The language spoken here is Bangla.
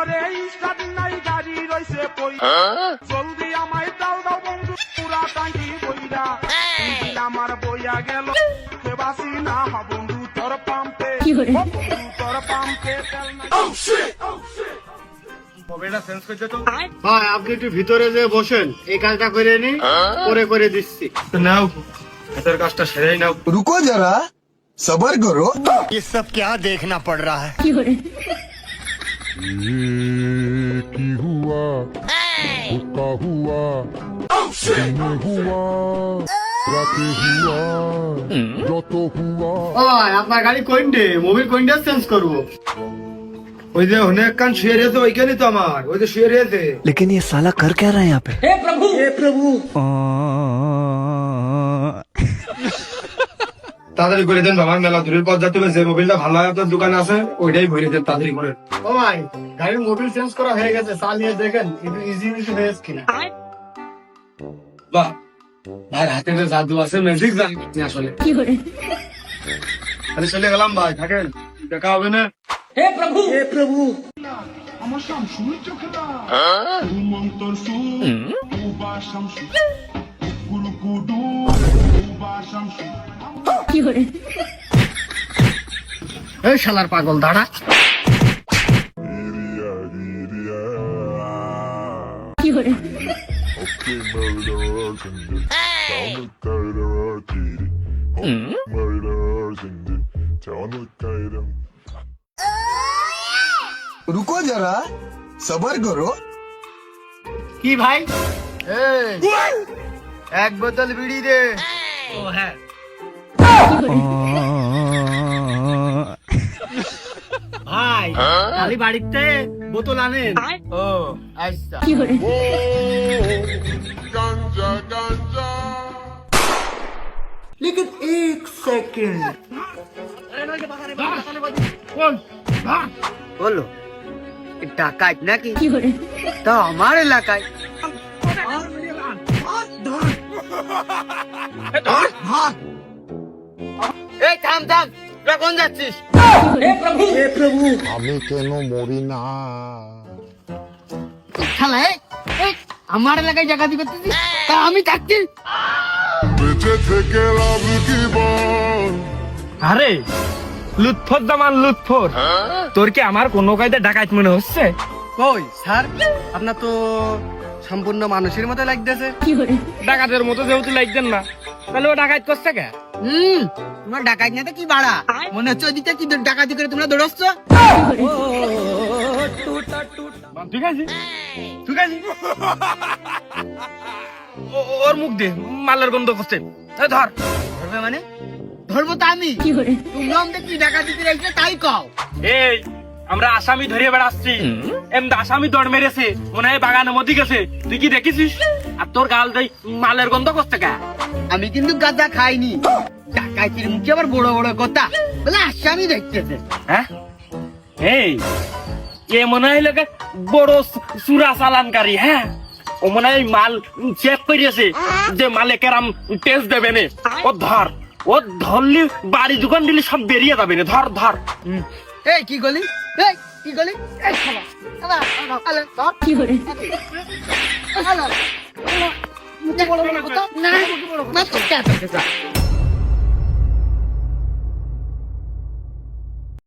ঘরে স্টার্ট নাই গাড়ি রইছে পই জলদি আমায় দাও দাও বন্ধু পুরা টাঙ্কি বইরা ইঞ্জিন আমার বইয়া গেল বাসি না হ বন্ধু তোর পাম্পে ও বন্ধু তোর পাম্পে তেল নাই মোবাইলটা চেঞ্জ করতে তো ভাই আপনি একটু ভিতরে যে বসেন এই কাজটা করে নি করে করে দিচ্ছি নাও হাতের কাজটা সেরেই নাও रुको जरा सबर करो ये सब क्या देखना पड़ रहा है কি হুয়া হুকা হুয়া দিনে হুয়া রাতে হুয়া যত হুয়া ও ভাই আপনার গাড়ি কোনটে মোবিল কোনটা চেঞ্জ করবো ওই যে অনেক কান শুয়ে রয়েছে ওইখানে তো আমার ওই যে শুয়ে রয়েছে लेकिन ये साला कर क्या रहा है यहाँ पे তাড়াতাড়ি করে দেন বাবা মেলা দূরের পথ যাতে যে মোবাইলটা ভালো হয় আপনার দোকানে আছে ওইটাই ভরে দেন তাড়াতাড়ি করে ও ভাই গাড়ির মোবিল চেঞ্জ করা হয়ে গেছে চালিয়ে দেখেন একটু ইজি ইজি হয়েছে কিনা। বাহ ভাই হাতে যে জাদু আছে ম্যাজিক জানি আসলে। আরে চলে গেলাম ভাই থাকেন দেখা হবে না। আমার শামসুর চোখেরা মন্তর সু উবা শামসু গুলু গুডু উবা শামসু এই শালার পাগল দাঁড়া। রুকো যারা সবার করো কি ভাই? এক বোতল বিড়ি দে। ও হ্যাঁ। ভাই খালি বাড়িতে বোতল আনেন ও আচ্ছা Ganja, ganja. लेकिन एक सेकंड বলো ডাকাত নাকি তা আমার এলাকায় এই থাম থাম। তোরা কোন যাচ্ছিস? আমি কেন মরি না? শালা এই, এই, আমার এলাকায় করতেছিস? তা আমি থাকছি। বেঁচে থেকে লাভ কি বল আরে লুৎফর দামান লুৎফর। তোর কি আমার কোনো কায়দা ডাকাত মনে হচ্ছে? কই স্যার? আপনার তো সম্পূর্ণ মানুষের মতো লাগতেছে। ডাকাতের মতো যেহেতু লাগছেন না তাহলে ও ডাকাত করছে কে? হুম তোমার ডাকাত না কি বাড়া? মনে হচ্ছে ওদিকে কি ডাকাতি করে তোমরা দৌড়াচ্ছ? ঠিক আছে ঠিক আছে ওর মুখ দে মালের গন্ধ করছে। ধর। ধরবে মানে? ধরবো তো আমি। তোমরা আমাদের কি ডাকাতি করে আসলে তাই কও। এই আমরা আসামি ধরে বেড়াচ্ছি। এমনি আসামি দৌড় মেরেছে মনে হয় বাগানের মধ্যে গেছে। তুই কি দেখেছিস? আর তোর গাল দেয় মালের গন্ধ করছে কে আমি কিন্তু গাঁজা খাইনি। ডাকাতির মুখে আবার বড় বড় কথা। বলে আসামি দেখতেছে। হ্যাঁ? এই এ মনে হয় লোকে বড় সুরা চালানকারী হ্যাঁ? ও মনে হয় মাল চেক করিয়েছে যে মালে কেরাম টেস্ট দেবে নে। ও ধর ও ধরলি বাড়ি দোকান দিলে সব বেরিয়ে যাবে না। ধর ধর। হুম। এই কি গলি এই কি গলি এই শালা শালা, শালা, শালা, ধর। শালা, শালা, মুখে বড় বড় কথা না না তো কে করতে চায়?